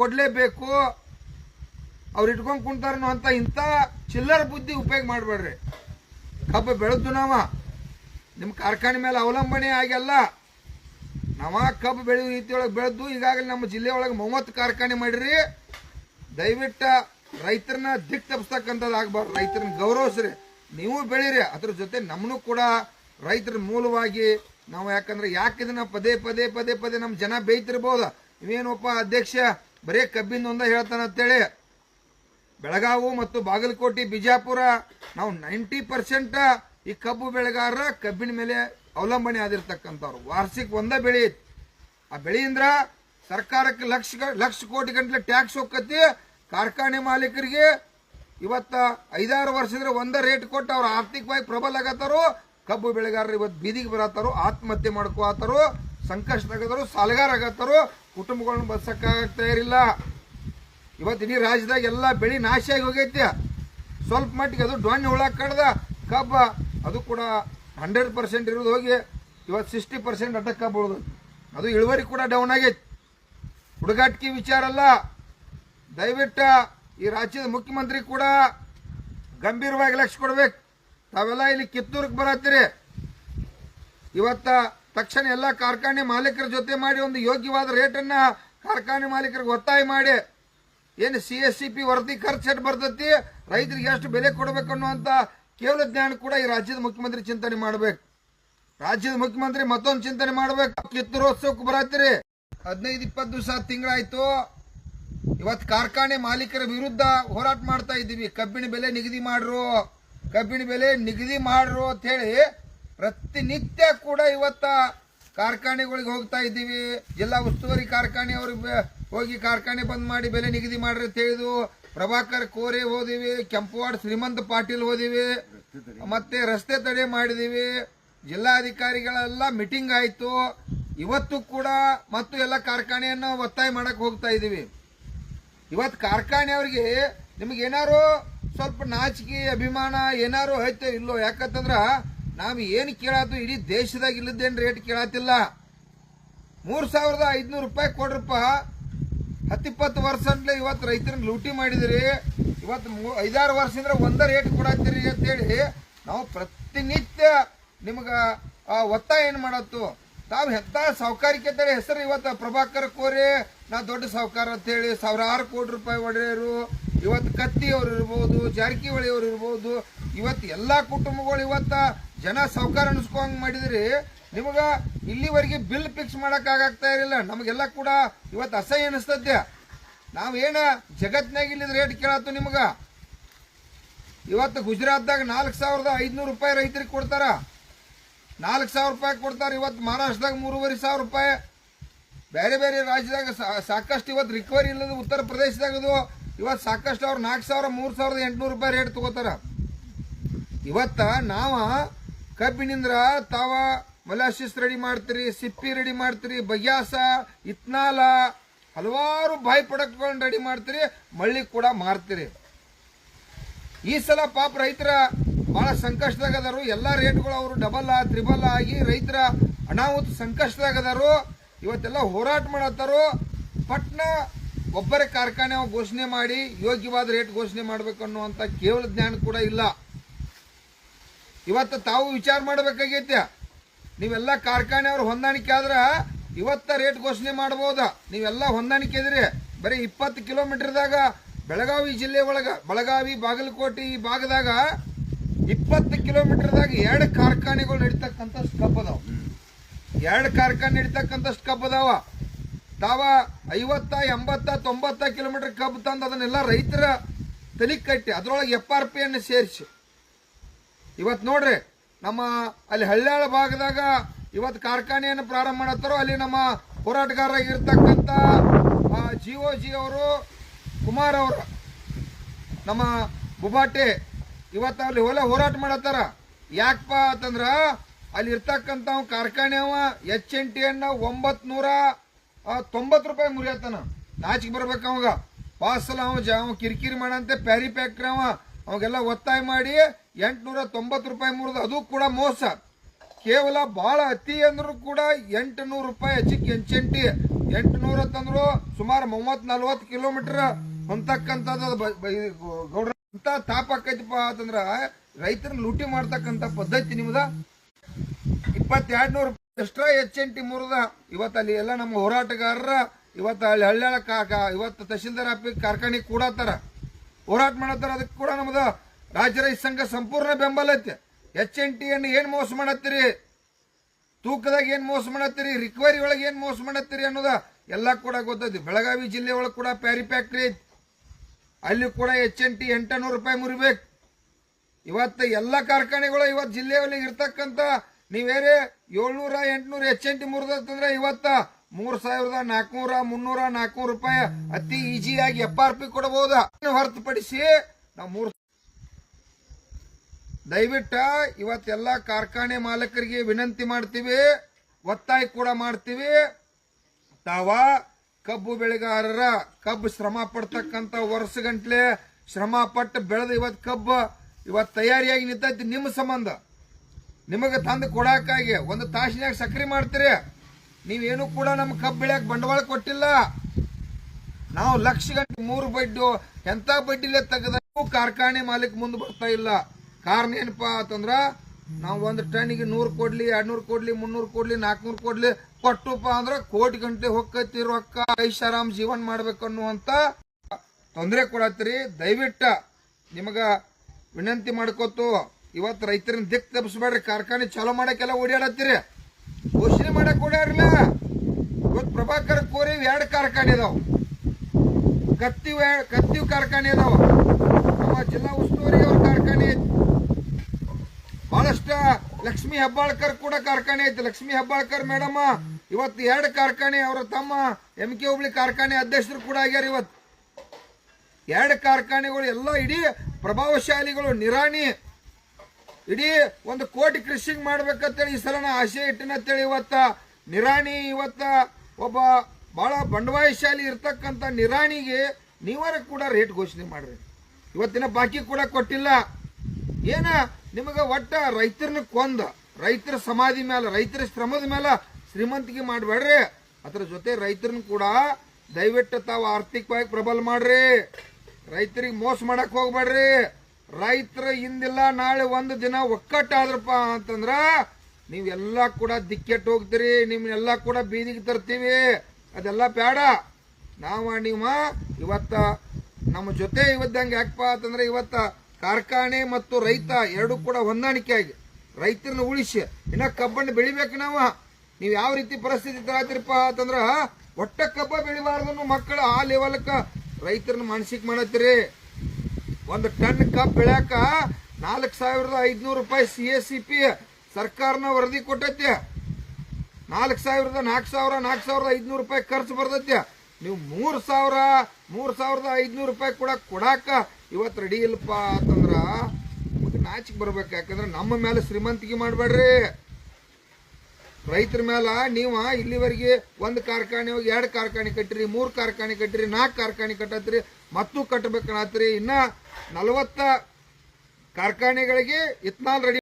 ಕೊಡ್ಲೇಬೇಕು. ಅವ್ರು ಇಟ್ಕೊಂಡು ಕುಂತಾರ ಅಂತ ಇಂಥ ಚಿಲ್ಲರ್ ಬುದ್ಧಿ ಉಪಯೋಗ ಮಾಡಬೇಡ್ರಿ. ಕಬ್ಬು ಬೆಳೆದು ನಾವ. ನಿಮ್ಮ ಕಾರ್ಖಾನೆ ಮೇಲೆ ಅವಲಂಬನೆ ಆಗಲ್ಲ ನಾವ ಕಬ್ಬು ಬೆಳೆಯೋ ರೀತಿಯೊಳಗೆ ಬೆಳೆದು ಈಗಾಗಲೇ ನಮ್ಮ ಜಿಲ್ಲೆ ಒಳಗೆ ಮೂವತ್ತು ಕಾರ್ಖಾನೆ ಮಾಡಿರಿ. ದಯವಿಟ್ಟು ರೈತರನ್ನ ದಿಕ್ ತಪ್ಪಿಸ್ತಕ್ಕಂಥದ್ದು ಆಗ್ಬಾರ್ದು. ರೈತರನ್ನ ಗೌರವಿಸ್ರಿ. ನೀವು ಬೆಳೀರಿ. ಅದ್ರ ಜೊತೆ ನಮ್ಮನು ಕೂಡ ರೈತರ ಮೂಲವಾಗಿ ನಾವು ಯಾಕಂದ್ರೆ ಯಾಕೆ ಇದನ್ನ ಪದೇ ಪದೇ ಪದೇ ಪದೇ ನಮ್ಮ ಜನ ಬೇಯ್ತಿರ್ಬೋದು? ಇವೇನಪ್ಪ ಅಧ್ಯಕ್ಷ ಬರೇ ಕಬ್ಬಿನ ಒಂದ ಹೇಳ್ತಾನಂತೇಳಿ ಬೆಳಗಾವು ಮತ್ತು ಬಾಗಲಕೋಟೆ, ಬಿಜಾಪುರ, ನಾವು ನೈಂಟಿ ಪರ್ಸೆಂಟ್ ಈ ಕಬ್ಬು ಬೆಳೆಗಾರರ ಕಬ್ಬಿನ ಮೇಲೆ ಅವಲಂಬನೆ ಆದಿರ್ತಕ್ಕಂಥವ್ರು. ವಾರ್ಷಿಕ ಒಂದೇ ಬೆಳೆ ಐತಿ. ಆ ಬೆಳೆಯಿಂದ ಸರ್ಕಾರಕ್ಕೆ ಲಕ್ಷ ಲಕ್ಷ ಕೋಟಿ ಗಂಟಲೆ ಟ್ಯಾಕ್ಸ್ ಹೋಗತಿ ಕಾರ್ಖಾನೆ ಮಾಲೀಕರಿಗೆ ಇವತ್ತ ಐದಾರು ವರ್ಷದ್ರೆ ಒಂದ ರೇಟ್ ಕೊಟ್ಟು ಅವ್ರು ಆರ್ಥಿಕವಾಗಿ ಪ್ರಬಲ ಆಗತ್ತಾರೋ ಕಬ್ಬು ಬೆಳೆಗಾರರು ಇವತ್ತು ಬೀದಿಗೆ ಬರತ್ತಾರೋ ಆತ್ಮಹತ್ಯೆ ಮಾಡ್ಕೋತಾರೋ ಸಂಕಷ್ಟದಾಗತ್ತಾರೋ ಸಾಲಗಾರ ಆಗತ್ತಾರೋ ಕುಟುಂಬಗಳನ್ನ ಬಸ್ಸಕ್ಕಾಗ್ತಾ ಇರಲಿಲ್ಲ. ಇವತ್ತು ಇಡೀ ರಾಜ್ಯದಾಗ ಎಲ್ಲ ಬೆಳೆ ನಾಶ ಆಗಿ ಹೋಗೈತಿ. ಸ್ವಲ್ಪ ಮಟ್ಟಿಗೆ ಅದು ಡೊಣ್ಣೆ ಹುಳ ಕಡ್ದ ಕಬ್ಬ, ಅದು ಕೂಡ ಹಂಡ್ರೆಡ್ ಪರ್ಸೆಂಟ್ ಇರೋದು ಹೋಗಿ ಇವತ್ತು ಸಿಕ್ಸ್ಟಿ ಪರ್ಸೆಂಟ್ ಕಬ್ಬು ಉಳ್ದು ಅದು ಇಳುವರಿ ಕೂಡ ಡೌನ್ ಆಗೈತಿ. ಹುಡುಗಾಟಿಕೆ ವಿಚಾರ ಅಲ್ಲ. ದಯವಿಟ್ಟು ಈ ರಾಜ್ಯದ ಮುಖ್ಯಮಂತ್ರಿ ಕೂಡ ಗಂಭೀರವಾಗಿ ಲಕ್ಷ್ಯ ಕೊಡ್ಬೇಕು. ತಾವೆಲ್ಲ ಇಲ್ಲಿ ಕಿತ್ತೂರಿಗೆ ಬರತ್ತೀರಿ. ಇವತ್ತ ತಕ್ಷಣ ಎಲ್ಲ ಕಾರ್ಖಾನೆ ಮಾಲೀಕರ ಜೊತೆ ಮಾಡಿ ಒಂದು ಯೋಗ್ಯವಾದ ರೇಟನ್ನು ಕಾರ್ಖಾನೆ ಮಾಲೀಕರಿಗೆ ಒತ್ತಾಯ ಮಾಡಿ. ಏನು ಸಿ ಎಸ್ ಸಿ ಪಿ ವರದಿ ಖರ್ಚು ಎಷ್ಟು ಬರ್ತೈತಿ? ರೈತರಿಗೆ ಎಷ್ಟು ಬೆಲೆ ಕೊಡಬೇಕು ಅನ್ನುವಂತ ಕೇವಲ ಜ್ಞಾನ ಕೂಡ ಈ ರಾಜ್ಯದ ಮುಖ್ಯಮಂತ್ರಿ ಚಿಂತನೆ ಮಾಡ್ಬೇಕು. ರಾಜ್ಯದ ಮುಖ್ಯಮಂತ್ರಿ ಮತ್ತೊಂದು ಚಿಂತನೆ ಮಾಡ್ಬೇಕು. ಕಿತ್ತೂರೋತ್ಸವಕ್ಕೆ ಬರತ್ತೀರಿ. ಹದಿನೈದು, ಇಪ್ಪತ್ತು ದಿವಸ ತಿಂಗಳಾಯ್ತು. ಇವತ್ತು ಕಾರ್ಖಾನೆ ಮಾಲೀಕರ ವಿರುದ್ಧ ಹೋರಾಟ ಮಾಡ್ತಾ ಇದ್ದೀವಿ. ಕಬ್ಬಿಣ ಬೆಲೆ ನಿಗದಿ ಮಾಡ್ರು. ಕಬ್ಬಿಣ ಬೆಲೆ ನಿಗದಿ ಮಾಡ್ರು ಅಂತ ಹೇಳಿ ಪ್ರತಿನಿತ್ಯ ಕೂಡ ಇವತ್ತ ಕಾರ್ಖಾನೆಗಳಿಗೆ ಹೋಗ್ತಾ ಇದ್ದೀವಿ. ಜಿಲ್ಲಾ ಉಸ್ತುವಾರಿ ಕಾರ್ಖಾನೆ ಅವ್ರಿಗೆ ಹೋಗಿ ಕಾರ್ಖಾನೆ ಬಂದ್ ಮಾಡಿ ಬೆಲೆ ನಿಗದಿ ಮಾಡ್ರಿ ಅಂತ ಹೇಳಿದ್ವು ಪ್ರಭಾಕರ್ ಕೋರೆ ಹೋದಿವಿ, ಕೆಂಪವಾಡ ಶ್ರೀಮಂತ ಪಾಟೀಲ್ ಹೋದಿವಿ. ಮತ್ತೆ ರಸ್ತೆ ತಡೆ ಮಾಡಿದೀವಿ. ಜಿಲ್ಲಾಧಿಕಾರಿಗಳೆಲ್ಲ ಮೀಟಿಂಗ್ ಆಯ್ತು. ಇವತ್ತು ಕೂಡ ಮತ್ತು ಎಲ್ಲ ಕಾರ್ಖಾನೆಯನ್ನು ಒತ್ತಾಯ ಮಾಡಕ್ಕೆ ಹೋಗ್ತಾ ಇದೀವಿ ಇವತ್ತು ಕಾರ್ಖಾನೆಯವ್ರಿಗೆ ನಿಮ್ಗೆ ಏನಾರು ಸ್ವಲ್ಪ ನಾಚಿಕೆ, ಅಭಿಮಾನ ಏನಾರು ಐತೆ ಇಲ್ಲೋ? ಯಾಕಂತಂದ್ರ ನಾವು ಏನು ಕೇಳಾತು ಇಡೀ ದೇಶದಾಗ ಇಲ್ಲದೇನು ರೇಟ್ ಕೇಳತ್ತಿಲ್ಲ ಮೂರು ಸಾವಿರದ ಐದುನೂರು ರೂಪಾಯಿ ಕೊಡ್ರಪ್ಪ. ಹತ್ತಿಪ್ಪತ್ತು ವರ್ಷ ಅಂತಲೇ ಇವತ್ತು ರೈತರನ್ನ ಲೂಟಿ ಮಾಡಿದಿರಿ. ಇವತ್ತು ಐದಾರು ವರ್ಷದಿಂದ ಒಂದ ರೇಟ್ ಕೊಡತ್ತೀರಿ ಅಂತೇಳಿ ನಾವು ಪ್ರತಿನಿತ್ಯ ನಿಮ್ಗೆ ಒತ್ತಾಯ ಏನು ಮಾಡತ್ತು ತಾವು ಹೆತ್ತ ಸಾವುಕಾರಿಕೆ ಅಂತೇಳಿ ಹೆಸರು ಇವತ್ತು ಪ್ರಭಾಕರ್ ಕೋರಿ, ನಾ ದೊಡ್ಡ ಸಾವುಕಾರ ಅಂತೇಳಿ ಸಾವಿರಾರು ಕೋಟಿ ರೂಪಾಯಿ ಒಡೆಯರು. ಇವತ್ತು ಕತ್ತಿ ಅವ್ರು ಇರ್ಬೋದು ಜಾರಕಿಹೊಳಿ ಅವ್ರು ಇರ್ಬೋದು ಇವತ್ತು ಎಲ್ಲಾ ಕುಟುಂಬಗಳು ಇವತ್ತ ಜನ ಸಾವುಕಾರ ಅನಿಸ್ಕೊಂಗ್ ಮಾಡಿದ್ರಿ, ನಿಮಗ ಇಲ್ಲಿವರೆಗೆ ಬಿಲ್ ಫಿಕ್ಸ್ ಮಾಡಕ್ ಆಗಾಗ್ತಾ ಇರಲಿಲ್ಲ. ನಮಗೆಲ್ಲ ಕೂಡ ಇವತ್ತು ಅಸಹ್ಯ ಅನಿಸ್ತದ್ಯ ನಾವೇನ ಜಗತ್ನಾಗ ಇಲ್ಲಿದ ರೇಟ್ ಕೇಳತ್ತು ನಿಮಗ? ಇವತ್ತು ಗುಜರಾತ್ದಾಗ ನಾಲ್ಕು ಸಾವಿರದ ಐದ್ನೂರು ರೂಪಾಯಿ ರೈತರಿಗೆ ಕೊಡ್ತಾರ. ನಾಲ್ಕು ಸಾವಿರ ರೂಪಾಯಿ ಕೊಡ್ತಾರೆ ಇವತ್ತು ಮಹಾರಾಷ್ಟ್ರದಾಗ ಮೂರುವರೆ ಸಾವಿರ ರೂಪಾಯಿ. ಬೇರೆ ಬೇರೆ ರಾಜ್ಯದಾಗ ಸಾಕಷ್ಟು ಇವತ್ತು ರಿಕವರಿ ಇಲ್ಲದ, ಉತ್ತರ ಪ್ರದೇಶದಾಗ ಅದು ಇವತ್ತು ಸಾಕಷ್ಟು ಅವ್ರು ನಾಲ್ಕು ಸಾವಿರ, ಮೂರು ಸಾವಿರದ ಎಂಟುನೂರು ರೂಪಾಯಿ ರೇಟ್ ತಗೋತಾರ. ಇವತ್ತ ನಾವ ಕಬ್ಬಿನಿಂದ್ರ ತಾವ ಮಲಾಸಿಸ್ ರೆಡಿ ಮಾಡ್ತೀರಿ, ಸಿಪ್ಪಿ ರೆಡಿ ಮಾಡ್ತೀರಿ ಬಗ್ಯಾಸ ಇತ್ನಾಲ, ಹಲವಾರು ಬಾಯಿ ಪ್ರಾಡಕ್ಟ್ಗಳನ್ನ ರೆಡಿ ಮಾಡ್ತೀರಿ, ಮಳ್ಳಿ ಕೂಡ ಮಾರ್ತೀರಿ. ಈ ಸಲ ಪಾಪ ರೈತರ ಬಹಳ ಸಂಕಷ್ಟದಾಗ ಅದಾರು ಎಲ್ಲಾ ರೇಟ್ಗಳು ಅವರು ಡಬಲ್ ತ್ರಿಬಲ್ ಆಗಿ ರೈತರ ಅನಾಹುತ ಸಂಕಷ್ಟದಾಗ ಅದಾರು ಇವತ್ತೆಲ್ಲ ಹೋರಾಟ ಮಾಡತ್ತಾರು ಪಟ್ನ ಒಬ್ಬರೇ ಕಾರ್ಖಾನೆ ಘೋಷಣೆ ಮಾಡಿ ಯೋಗ್ಯವಾದ ರೇಟ್ ಘೋಷಣೆ ಮಾಡ್ಬೇಕು ಕೇವಲ ಜ್ಞಾನ ಕೂಡ ಇಲ್ಲ. ಇವತ್ತು ತಾವು ವಿಚಾರ ಮಾಡಬೇಕಾಗೈತೆ. ನೀವೆಲ್ಲ ಕಾರ್ಖಾನೆ ಅವ್ರು ಹೊಂದಾಣಿಕೆ ಆದ್ರೆ ಇವತ್ತ ರೇಟ್ ಘೋಷಣೆ ಮಾಡಬಹುದ ನೀವೆಲ್ಲ ಹೊಂದಾಣಿಕೆ ಇದ್ರಿ ಬರೀ ಇಪ್ಪತ್ತು ಕಿಲೋಮೀಟರ್ದಾಗ ಬೆಳಗಾವಿ ಜಿಲ್ಲೆ ಒಳಗ, ಬೆಳಗಾವಿ, ಬಾಗಲಕೋಟೆ ಈ ಭಾಗದಾಗ ಇಪ್ಪತ್ತು ಕಿಲೋಮೀಟರ್ದಾಗ ಎರಡು ಕಾರ್ಖಾನೆಗಳು ನಡೀತಕ್ಕಂಥ ಕಬ್ಬು ಅದಾವ. ಎರಡು ಕಾರ್ಖಾನೆ ನಡೀತಕ್ಕಂಥಷ್ಟು ಕಬ್ಬು ಅದಾವ. ತಾವ ಐವತ್ತ, ಎಂಬತ್ತ, ತೊಂಬತ್ತ ಕಿಲೋಮೀಟರ್ ಕಬ್ಬು ತಂದು ಅದನ್ನೆಲ್ಲ ರೈತರ ತಲೆ ಕಟ್ಟಿ, ಅದ್ರೊಳಗೆ ಎಫ್ ಆರ್ ಪಿ ಅನ್ನು ಸೇರಿಸಿ. ಇವತ್ತು ನೋಡ್ರಿ, ನಮ್ಮ ಅಲ್ಲಿ ಹಳ್ಳ್ಯಾಳ ಭಾಗದಾಗ ಇವತ್ತು ಕಾರ್ಖಾನೆಯನ್ನು ಪ್ರಾರಂಭ ಮಾಡತ್ತಾರೋ ಅಲ್ಲಿ ನಮ್ಮ ಹೋರಾಟಗಾರರಾಗಿರ್ತಕ್ಕಂಥ ಜಿ ಒ ಜಿ ಅವರು, ಕುಮಾರ್ ಅವರು, ನಮ್ಮ ಬುಬಾಟೆ ಇವತ್ತು ಅಲ್ಲಿ ಹೊಲ ಹೋರಾಟ ಮಾಡತ್ತಾರ. ಯಾಕಪ್ಪ ಅಂತಂದ್ರೆ, ಅಲ್ಲಿ ಇರ್ತಕ್ಕಂಥ ಕಾರ್ಖಾನೆ ಅವ ಎಚ್ ಎನ್ ಟಿ ಅನ್ನ ಒಂಬತ್ತು ನೂರ ತೊಂಬತ್ತು ರೂಪಾಯಿ ಮುರಿಯತ್ತಾನ. ನಾಚಿಕೆ ಬರ್ಬೇಕು ಅವಾಗ ಪಾಸಲ ಅವ ಜ ಕಿರಿಕಿರಿ ಮಾಡಂತೆ ಪ್ಯಾರಿ ಪ್ಯಾಕ್ರಿ ಅವ ಅವಾಗೆಲ್ಲ ಒತ್ತಾಯ ಮಾಡಿ ಎಂಟುನೂರ ತೊಂಬತ್ತು ರೂಪಾಯಿ ಮುರಿದು, ಅದು ಕೂಡ ಮೋಸ. ಕೇವಲ ಬಹಳ ಅತಿ ಅಂದ್ರೂ ಕೂಡ ಎಂಟುನೂರು ರೂಪಾಯಿ ಹೆಚ್ಚಿಗೆ ಎಂಚೆಂಟಿ ಎಂಟುನೂರ ತಂದ್ರು ಸುಮಾರು ಮೂವತ್ ನಲ್ವತ್ತು ಕಿಲೋಮೀಟರ್ ಇದು ಗೌಡ್ರ. ಅಂತ ತಾಪ ಆಕೈತಿಪ್ಪ ಅಂತಂದ್ರ ರೈತರ ಲೂಟಿ ಮಾಡ್ತಕ್ಕಂಥ ಪದ್ಧತಿ ನಿಮ್ದ. ಇಪ್ಪತ್ತೆರಡು ನೂರು ಎನ್ ಟಿ ಮುರಿದ. ಇವತ್ತು ಅಲ್ಲಿ ಎಲ್ಲ ನಮ್ಮ ಹೋರಾಟಗಾರರ, ಇವತ್ತು ಹಳ್ಳಿ ಕಾ ಕಾ- ಇವತ್ತು ತಹಶೀಲ್ದಾರ್ ಆಫೀಸ್ ಕಾರ್ಖಾನೆ ಕೂಡತ್ತಾರ ಹೋರಾಟ ಮಾಡತ್ತಾರ ಅದಕ್ಕೆ ಕೂಡ ನಮ್ದು ರಾಜ್ಯ ರೈತ ಸಂಘ ಸಂಪೂರ್ಣ ಬೆಂಬಲ ಐತೆ. ಎಚ್ ಎನ್ ಟಿ ಅನ್ನು ಏನು ಮೋಸ ಮಾಡತ್ತೀರಿ? ತೂಕದಾಗ ಏನು ಮೋಸ ಮಾಡತ್ತೀರಿ? ರಿಕವರಿ ಒಳಗೆ ಏನು ಮೋಸ ಮಾಡತ್ತೀರಿ ಅನ್ನೋದ ಎಲ್ಲ ಕೂಡ ಗೊತ್ತೈತಿ. ಬೆಳಗಾವಿ ಜಿಲ್ಲೆ ಒಳಗೆ ಕೂಡ ಪ್ಯಾರಿ ಫ್ಯಾಕ್ಟ್ರಿ ಐತಿ. ಅಲ್ಲಿ ಕೂಡ ಎಚ್ ಎನ್ ಟಿ ಎಂಟನೂರು ರೂಪಾಯಿ ಮುರಿಬೇಕು. ಇವತ್ತು ಎಲ್ಲ ಕಾರ್ಖಾನೆಗಳು ಇವತ್ತು ಜಿಲ್ಲೆಯಲ್ಲಿ ಇರ್ತಕ್ಕಂಥ ನೀವೇರೇ ಏಳ್ನೂರ ಎಂಟುನೂರು ಎಚ್ ಎನ್ ಟಿ ಮುರಿದಂದ್ರೆ ಇವತ್ತ ಮೂರ್ ಸಾವಿರದ ನಾಲ್ಕನೂರ ಮುನ್ನೂರ ನಾಲ್ಕನೂರು ರೂಪಾಯಿ ಅತಿ ಈಜಿಯಾಗಿ ಎಫ್ ಆರ್ ಪಿ ಕೊಡಬಹುದ ಹೊರತುಪಡಿಸಿ ನಾವು ಮೂರ್ ದಯವಿಟ್ಟ ಇವತ್ತೆಲ್ಲ ಕಾರ್ಖಾನೆ ಮಾಲಕರಿಗೆ ವಿನಂತಿ ಮಾಡ್ತೀವಿ, ಒತ್ತಾಯ ಕೂಡ ಮಾಡ್ತೀವಿ. ತಾವ ಕಬ್ಬು ಬೆಳೆಗಾರರ ಕಬ್ಬು ಶ್ರಮ ಪಡ್ತಕ್ಕಂತ ವರ್ಷಗಂಟ್ಲೆ ಶ್ರಮ ಪಟ್ಟು ಬೆಳೆದ ಇವತ್ ಕಬ್ಬು ಇವತ್ತು ತಯಾರಿಯಾಗಿ ನಿಂತೈತಿ ನಿಮ್ಮ ಸಂಬಂಧ. ನಿಮಗೆ ತಂದು ಕೊಡಾಕಾಗಿ ಒಂದು ತಾಸಿನಾಗ ಸಕ್ರಿ ಮಾಡ್ತೀರಿ. ನೀವೇನು ಕೂಡ ನಮ್ಮ ಕಬ್ಬು ಬಂಡವಾಳ ಕೊಟ್ಟಿಲ್ಲ. ನಾವು ಲಕ್ಷ ಗಂಟೆ ಮೂರು ಬಡ್ಡಿ, ಎಂತ ಬಡ್ಡಿಲೆ ತೆಗೆದೂ ಕಾರ್ಖಾನೆ ಮಾಲೀಕ ಮುಂದೆ ಬರ್ತಾ ಇಲ್ಲ. ಕಾರಣ ಏನಪ್ಪಾ ಅಂತಂದ್ರ ನಾವು ಒಂದು ಟನ್ನಿಗೆ ನೂರು ಕೊಡ್ಲಿ, ಎರಡ್ನೂರು ಕೊಡ್ಲಿ, ಮುನ್ನೂರು ಕೊಡ್ಲಿ ನಾಲ್ಕನೂರು ಕೊಡ್ಲಿ ಕೊಟ್ಟುಪ್ಪ ಅಂದ್ರ ಕೋಟಿ ಗಂಟೆ ಹೊಕ್ಕತಿ ರೊಕ್ಕ. ಐಷಾರಾಮ್ ಜೀವನ ಮಾಡ್ಬೇಕು ಅನ್ನುವಂತ ತೊಂದರೆ ಕೊಡತ್ರಿ ದಯವಿಟ್ಟ ನಿಮಗ ವಿನಂತಿ ಮಾಡ್ಕೊತು ಇವತ್ತು ರೈತರನ್ನ ದಿಕ್ ತಪ್ಪಿಸ್ಬೇಡ್ರಿ. ಕಾರ್ಖಾನೆ ಚಾಲೂ ಮಾಡಕ್ಕೆಲ್ಲ ಓಡಾಡತ್ತೀರಿ. ಘೋಷಣೆ ಮಾಡಕ್ ಇವತ್ತು ಪ್ರಭಾಕರ್ ಕೋರಿ ಎರಡು ಕಾರ್ಖಾನೆ ಇದಾವ. ಕತ್ತಿ ಕತ್ತಿವ್ ಕಾರ್ಖಾನೆ ಇದಾವೆ. ನಮ್ಮ ಜಿಲ್ಲಾ ಉಸ್ತುವಾರಿ ಅವ್ರ ಕಾರ್ಖಾನೆ ಐತಿ. ಬಹಳಷ್ಟ ಲಕ್ಷ್ಮಿ ಹೆಬ್ಬಾಳ್ಕರ್ ಕೂಡ ಕಾರ್ಖಾನೆ ಐತಿ. ಲಕ್ಷ್ಮಿ ಹೆಬ್ಬಾಳ್ಕರ್ ಮೇಡಮ್ ಇವತ್ತು ಎರಡು ಕಾರ್ಖಾನೆ ಅವರ ತಮ್ಮ, ಎಂ ಕೆ ಹುಬ್ಳಿ ಕಾರ್ಖಾನೆ ಅಧ್ಯಕ್ಷರು ಕೂಡ ಆಗ್ಯಾರ ಇವತ್ತು ಎರಡು ಕಾರ್ಖಾನೆಗಳು ಎಲ್ಲ ಇಡೀ ಪ್ರಭಾವಶಾಲಿಗಳು, ನಿರಾಣಿ. ಇಡೀ ಒಂದು ಕೋಟಿ ಕೃಷಿಗೆ ಮಾಡ್ಬೇಕಂತೇಳಿ ಈ ಸಲ ನಾ ಆಸೆ ಇಟ್ಟಿನಂತೇಳಿ ಇವತ್ತ. ನಿರಾಣಿ ಇವತ್ತ ಒಬ್ಬ ಬಹಳ ಬಂಡವಾಯಶಾಲಿ ಇರ್ತಕ್ಕಂಥ ನಿರಾಣಿಗೆ ನೀವರ ಕೂಡ ರೇಟ್ ಘೋಷಣೆ ಮಾಡ್ರಿ. ಇವತ್ತಿನ ಬಾಕಿ ಕೂಡ ಕೊಟ್ಟಿಲ್ಲ. ಏನ ನಿಮಗೆ ಒಟ್ಟ ರೈತರನ್ನ ಕೊಂದ, ರೈತರ ಸಮಾಧಿ ಮೇಲೆ ರೈತರ ಶ್ರಮದ ಮೇಲೆ ಶ್ರೀಮಂತಿಗೆ ಮಾಡಬೇಡ್ರಿ ಅದರ ಜೊತೆ ರೈತರನ್ನ ಕೂಡ ದಯವಿಟ್ಟು ತಾವು ಆರ್ಥಿಕವಾಗಿ ಪ್ರಬಲ ಮಾಡ್ರಿ. ರೈತರಿಗೆ ಮೋಸ ಮಾಡಕ್ ಹೋಗ್ಬೇಡ್ರಿ ರೈತರ ಇಂದಿಲ್ಲ ನಾಳೆ ಒಂದು ದಿನ ಒಕ್ಕಟ್ಟಾದ್ರಪ್ಪ ಅಂತಂದ್ರ ನೀವೆಲ್ಲ ಕೂಡ ದಿಕ್ಕೆಟ್ಟು ಹೋಗ್ತೀರಿ, ನಿಮ್ಮನ್ನೆಲ್ಲ ಕೂಡ ಬೀದಿಗೆ ತರ್ತೀವಿ. ಅದೆಲ್ಲ ಬೇಡ. ನಾವ ನಿಮ್ಮ ಇವತ್ತ ನಮ್ಮ ಜೊತೆ ಇವತ್ತಂಗೆ ಯಾಕಪ್ಪ ಅಂತಂದ್ರೆ ಇವತ್ತ ಕಾರ್ಖಾನೆ ಮತ್ತು ರೈತ ಎರಡು ಕೂಡ ಹೊಂದಾಣಿಕೆ ಆಗಿ, ರೈತರನ್ನ ಉಳಿಸಿ, ಇನ್ನ ಕಬ್ಬನ್ನು ಬೆಳಿಬೇಕು ನಾವ. ನೀವು ಯಾವ ರೀತಿ ಪರಿಸ್ಥಿತಿ ತರತಿರಪ್ಪ ಅಂತಂದ್ರ ಒಟ್ಟ ಕಬ್ಬ ಬೆಳಿಬಾರ್ದು ಮಕ್ಕಳು ಆ ಲೆವೆಲ್ಕ ರೈತರನ್ನ ಮಾನಸಿಕ ಮಾಡತ್ತೀರಿ. ಒಂದು ಟನ್ ಕಬ್ಬು ಬೆಳ್ಯಾಕ ನಾಲ್ಕು ಸಾವಿರದ ಐದ್ನೂರು ರೂಪಾಯಿ ಸಿ ಎಸ್ ಸಿ ಪಿ ಸರ್ಕಾರನ ವರದಿ ಕೊಟ್ಟೈತೆ. ನಾಲ್ಕು ಸಾವಿರದ ನಾಲ್ಕು ಸಾವಿರ ನಾಲ್ಕು ಸಾವಿರದ ಐದ್ನೂರು ರೂಪಾಯಿ ಖರ್ಚು ಬರ್ತೈತೆ. ನೀವು ಮೂರು ಸಾವಿರ, ಮೂರು ಸಾವಿರದ ಐದ್ನೂರು ರೂಪಾಯಿ ಕೂಡ ಕೊಡಾಕ ಇವತ್ತು ರೆಡಿ ಇಲ್ಲಪ್ಪ ಅಂತಂದ್ರ ನಾಚಿಕೆ ಬರ್ಬೇಕು. ಯಾಕಂದ್ರೆ ನಮ್ಮ ಮೇಲೆ ಶ್ರೀಮಂತಿಕೆ ಮಾಡಬೇಡ್ರಿ. ರೈತರ ಮೇಲೆ ನೀವು ಇಲ್ಲಿವರೆಗೆ ಒಂದು ಕಾರ್ಖಾನೆ ಹೋಗಿ ಎರಡು ಕಾರ್ಖಾನೆ ಕಟ್ಟಿರಿ, ಮೂರು ಕಾರ್ಖಾನೆ ಕಟ್ಟಿರಿ ನಾಲ್ಕು ಕಾರ್ಖಾನೆ ಕಟ್ಟತ್ರಿ, ಮತ್ತೂ ಕಟ್ಟಬೇಕನ್ನತ್ರಿ ಇನ್ನ ನಲವತ್ತ ಕಾರ್ಖಾನೆಗಳಿಗೆ ಇತ್ನಾಲ್ ರೆಡಿ